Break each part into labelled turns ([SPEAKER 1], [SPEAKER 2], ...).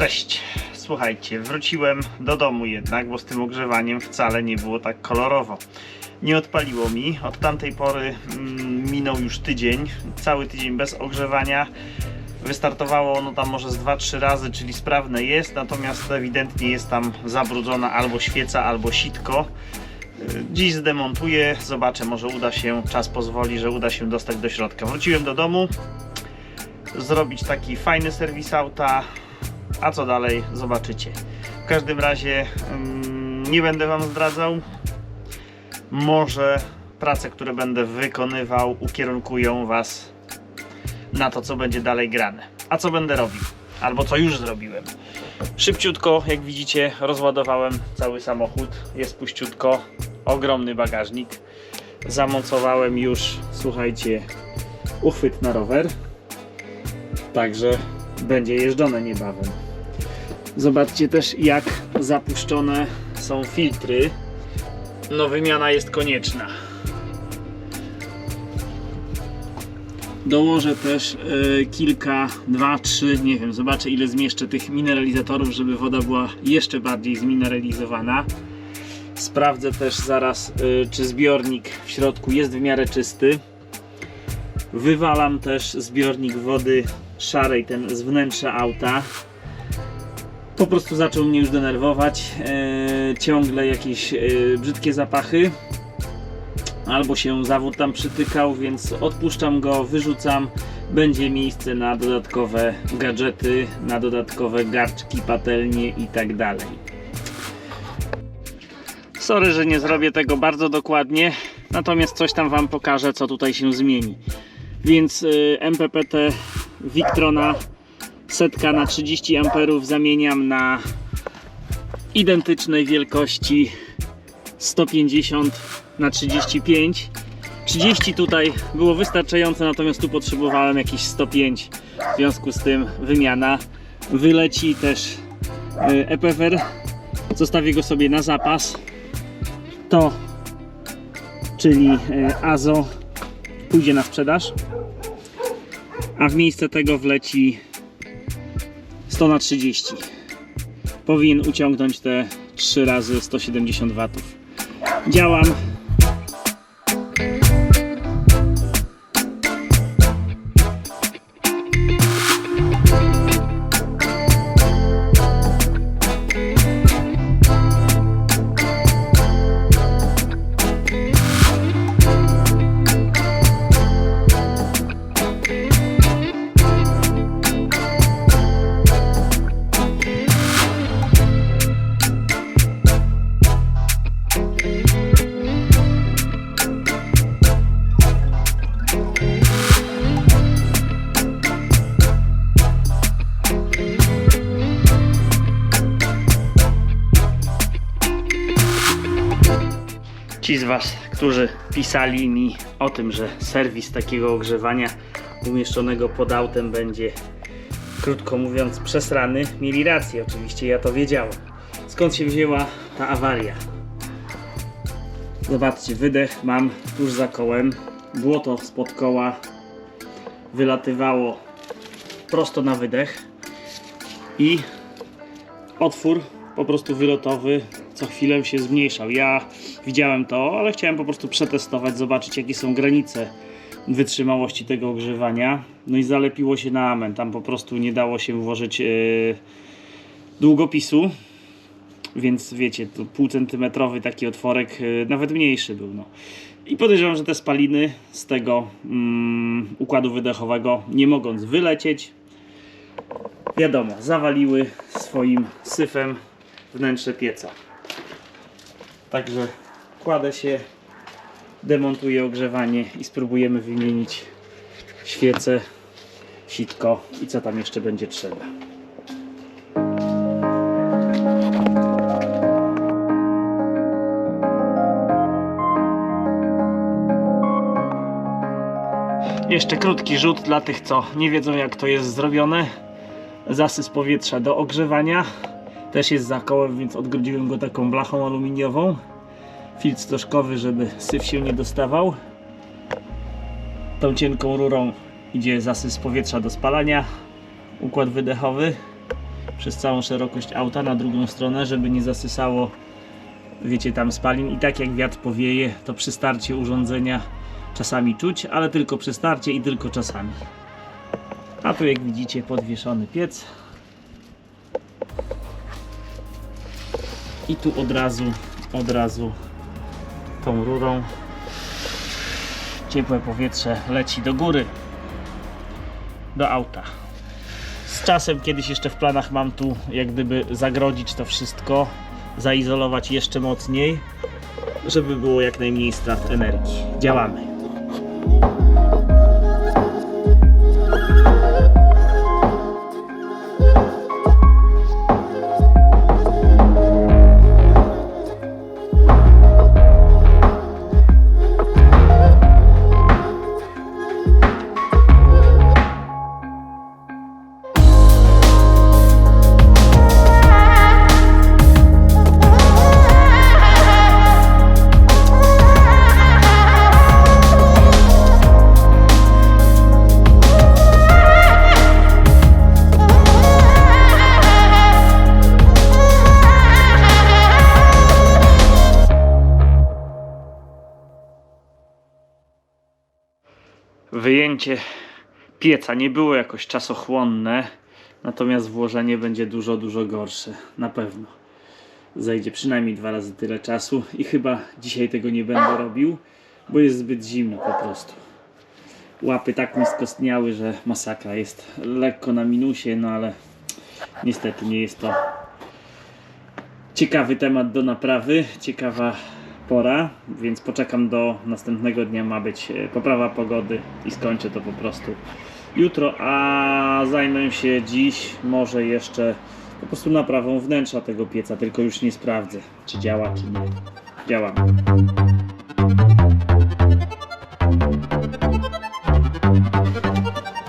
[SPEAKER 1] Cześć. Słuchajcie, wróciłem do domu jednak, bo z tym ogrzewaniem wcale nie było tak kolorowo. Nie odpaliło mi. Od tamtej pory mm, minął już tydzień. Cały tydzień bez ogrzewania. Wystartowało ono tam może z 2-3 razy, czyli sprawne jest, natomiast ewidentnie jest tam zabrudzona albo świeca, albo sitko. Y, Dziś zdemontuję, zobaczę, może uda się, czas pozwoli, że uda się dostać do środka. Wróciłem do domu, zrobić taki fajny serwis auta, a co dalej zobaczycie. W każdym razie mm, nie będę Wam zdradzał. Może prace, które będę wykonywał, ukierunkują Was na to, co będzie dalej grane. A co będę robił? Albo co już zrobiłem. Szybciutko, jak widzicie, rozładowałem cały samochód. Jest puściutko, ogromny bagażnik. Zamontowałem już, słuchajcie, uchwyt na rower. Także będzie jeżdżone niebawem. Zobaczcie też jak zapuszczone są filtry. No wymiana jest konieczna. Dołożę też e, kilka, dwa, trzy, nie wiem, zobaczę ile zmieszczę tych mineralizatorów, żeby woda była jeszcze bardziej zmineralizowana. Sprawdzę też zaraz, e, czy zbiornik w środku jest w miarę czysty. Wywalam też zbiornik wody szarej, ten z wnętrza auta. Po prostu zaczął mnie już denerwować. E, ciągle jakieś e, brzydkie zapachy. Albo się zawód tam przytykał, więc odpuszczam go, wyrzucam. Będzie miejsce na dodatkowe gadżety, na dodatkowe garczki, patelnie i tak dalej. Sorry, że nie zrobię tego bardzo dokładnie, natomiast coś tam Wam pokażę, co tutaj się zmieni. Więc y, MPPT Victrona setka na 30 amperów zamieniam na identycznej wielkości 150 na 35 30 tutaj było wystarczające natomiast tu potrzebowałem jakieś 105 w związku z tym wymiana wyleci też y, EPFR zostawię go sobie na zapas. To czyli y, AZO pójdzie na sprzedaż. A w miejsce tego wleci 100 na 30 powinien uciągnąć te 3 razy 170 watów. Działam Ci z Was, którzy pisali mi o tym, że serwis takiego ogrzewania umieszczonego pod autem będzie, krótko mówiąc, przesrany, mieli rację. Oczywiście ja to wiedziałem. Skąd się wzięła ta awaria? Zobaczcie, wydech mam tuż za kołem. Błoto spod koła wylatywało prosto na wydech i otwór po prostu wylotowy co chwilę się zmniejszał. Ja widziałem to, ale chciałem po prostu przetestować, zobaczyć jakie są granice wytrzymałości tego ogrzewania. No i zalepiło się na amen. Tam po prostu nie dało się włożyć yy, długopisu. Więc wiecie, to pół centymetrowy taki otworek, yy, nawet mniejszy był. No. I podejrzewam, że te spaliny z tego mm, układu wydechowego, nie mogąc wylecieć, wiadomo, zawaliły swoim syfem wnętrze pieca. Także kładę się, demontuję ogrzewanie i spróbujemy wymienić świecę, sitko i co tam jeszcze będzie trzeba. Jeszcze krótki rzut dla tych, co nie wiedzą jak to jest zrobione. Zasys powietrza do ogrzewania. Też jest za kołem, więc odgrodziłem go taką blachą aluminiową. Filtr stożkowy, żeby syf się nie dostawał. Tą cienką rurą idzie zasys powietrza do spalania. Układ wydechowy. przez całą szerokość auta na drugą stronę, żeby nie zasysało wiecie tam spalin i tak jak wiatr powieje, to przy starcie urządzenia czasami czuć, ale tylko przy starcie i tylko czasami. A tu jak widzicie podwieszony piec. I tu od razu, od razu tą rurą ciepłe powietrze leci do góry, do auta. Z czasem kiedyś jeszcze w planach mam tu jak gdyby zagrodzić to wszystko, zaizolować jeszcze mocniej, żeby było jak najmniej strat energii. Działamy. Wyjęcie pieca nie było jakoś czasochłonne, natomiast włożenie będzie dużo, dużo gorsze. Na pewno. Zajdzie przynajmniej dwa razy tyle czasu i chyba dzisiaj tego nie będę robił, bo jest zbyt zimno po prostu. Łapy tak mi skostniały, że masakra jest lekko na minusie, no ale niestety nie jest to ciekawy temat do naprawy, ciekawa pora, więc poczekam do następnego dnia. Ma być e, poprawa pogody i skończę to po prostu jutro, a zajmę się dziś może jeszcze po prostu naprawą wnętrza tego pieca, tylko już nie sprawdzę, czy działa, czy nie. Działa.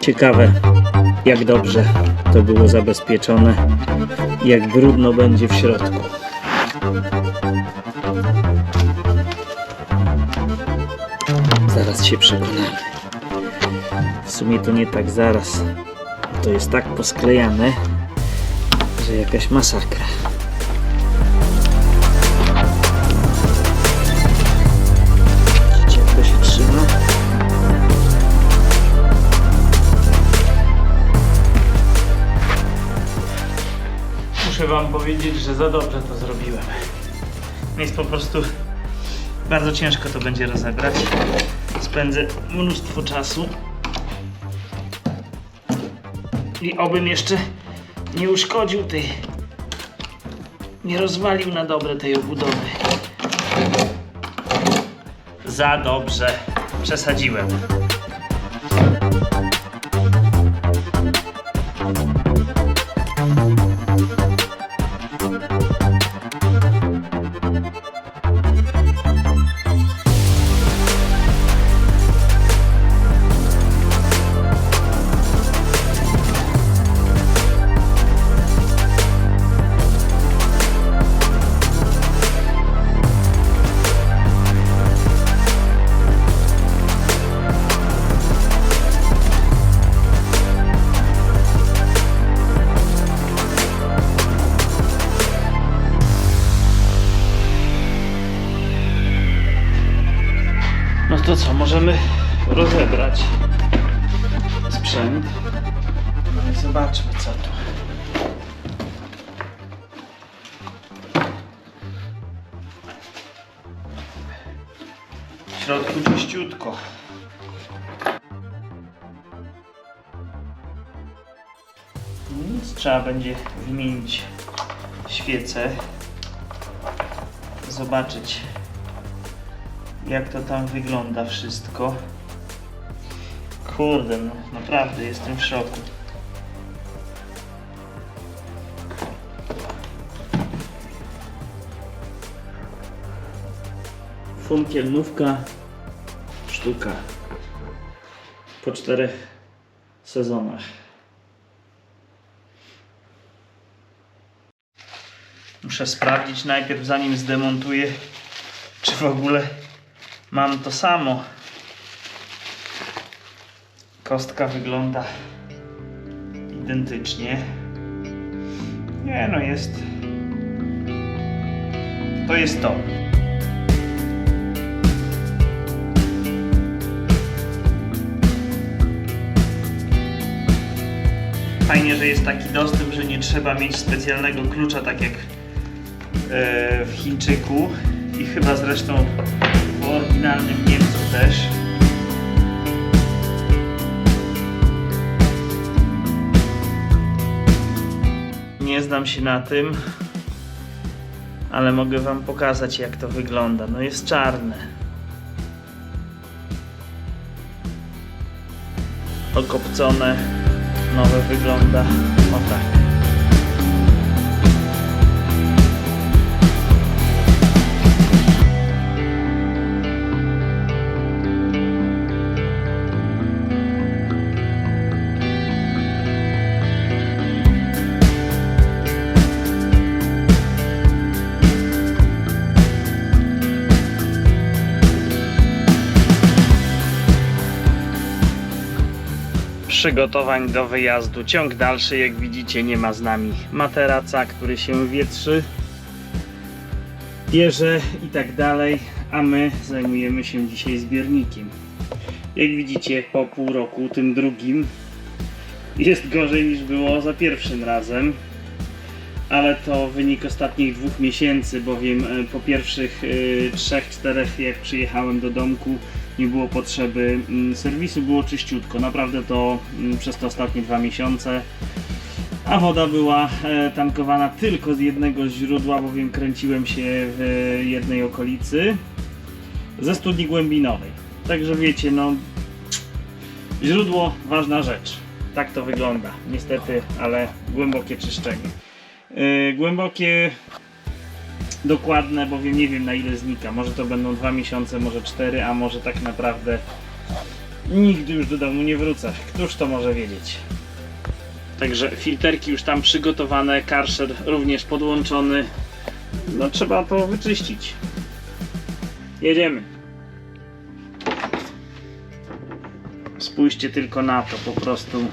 [SPEAKER 1] Ciekawe, jak dobrze to było zabezpieczone, jak brudno będzie w środku. Się przekonamy. W sumie to nie tak zaraz. To jest tak posklejane, że jakaś masakra. Się trzyma? Muszę wam powiedzieć, że za dobrze to zrobiłem. Jest po prostu bardzo ciężko to będzie rozebrać. Spędzę mnóstwo czasu. I obym jeszcze nie uszkodził tej. Nie rozwalił na dobre tej obudowy. Za dobrze. Przesadziłem. Możemy rozebrać sprzęt. No zobaczmy co tu. W środku czyściutko. Trzeba będzie wymienić świecę. Zobaczyć jak to tam wygląda wszystko. Kurde, no naprawdę jestem w szoku. Funkielnówka sztuka po czterech sezonach. Muszę sprawdzić najpierw zanim zdemontuję, czy w ogóle mam to samo. Kostka wygląda identycznie. Nie no, jest... To jest to. Fajnie, że jest taki dostęp, że nie trzeba mieć specjalnego klucza, tak jak e, w Chińczyku i chyba zresztą w oryginalnym Niemcu też. Nie znam się na tym, ale mogę wam pokazać jak to wygląda. No jest czarne. Okopcone, nowe wygląda. O tak. Przygotowań do wyjazdu. Ciąg dalszy, jak widzicie, nie ma z nami materaca, który się wietrzy, bierze i tak dalej, a my zajmujemy się dzisiaj zbiornikiem. Jak widzicie, po pół roku, tym drugim, jest gorzej niż było za pierwszym razem. Ale to wynik ostatnich dwóch miesięcy, bowiem e, po pierwszych 3-4 jak przyjechałem do domku, nie było potrzeby mm, serwisu, było czyściutko. Naprawdę to mm, przez te ostatnie dwa miesiące. A woda była e, tankowana tylko z jednego źródła, bowiem kręciłem się w jednej okolicy ze studni głębinowej. Także wiecie, no źródło ważna rzecz. Tak to wygląda, niestety, ale głębokie czyszczenie. Yy, głębokie dokładne, bowiem nie wiem na ile znika. Może to będą dwa miesiące, może cztery, a może tak naprawdę nigdy już do domu nie wrócę. Któż to może wiedzieć? Także filterki już tam przygotowane, karszer również podłączony. No trzeba to wyczyścić. Jedziemy. Spójrzcie tylko na to, po prostu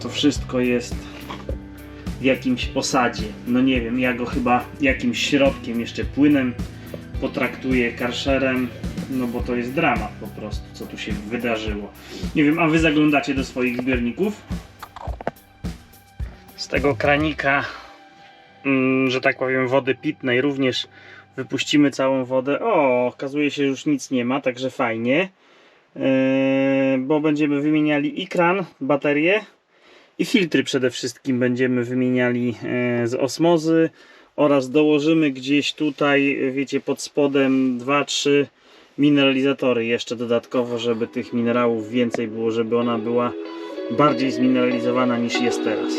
[SPEAKER 1] to wszystko jest w jakimś osadzie. No nie wiem, ja go chyba jakimś środkiem, jeszcze płynem potraktuję karszerem, no bo to jest dramat po prostu, co tu się wydarzyło. Nie wiem, a wy zaglądacie do swoich zbiorników? Z tego kranika, mm, że tak powiem, wody pitnej również wypuścimy całą wodę. O, okazuje się, że już nic nie ma, także fajnie. Yy, bo będziemy wymieniali i kran, baterię, i filtry przede wszystkim będziemy wymieniali e, z osmozy oraz dołożymy gdzieś tutaj, wiecie, pod spodem 2-3 mineralizatory jeszcze dodatkowo, żeby tych minerałów więcej było, żeby ona była bardziej zmineralizowana niż jest teraz.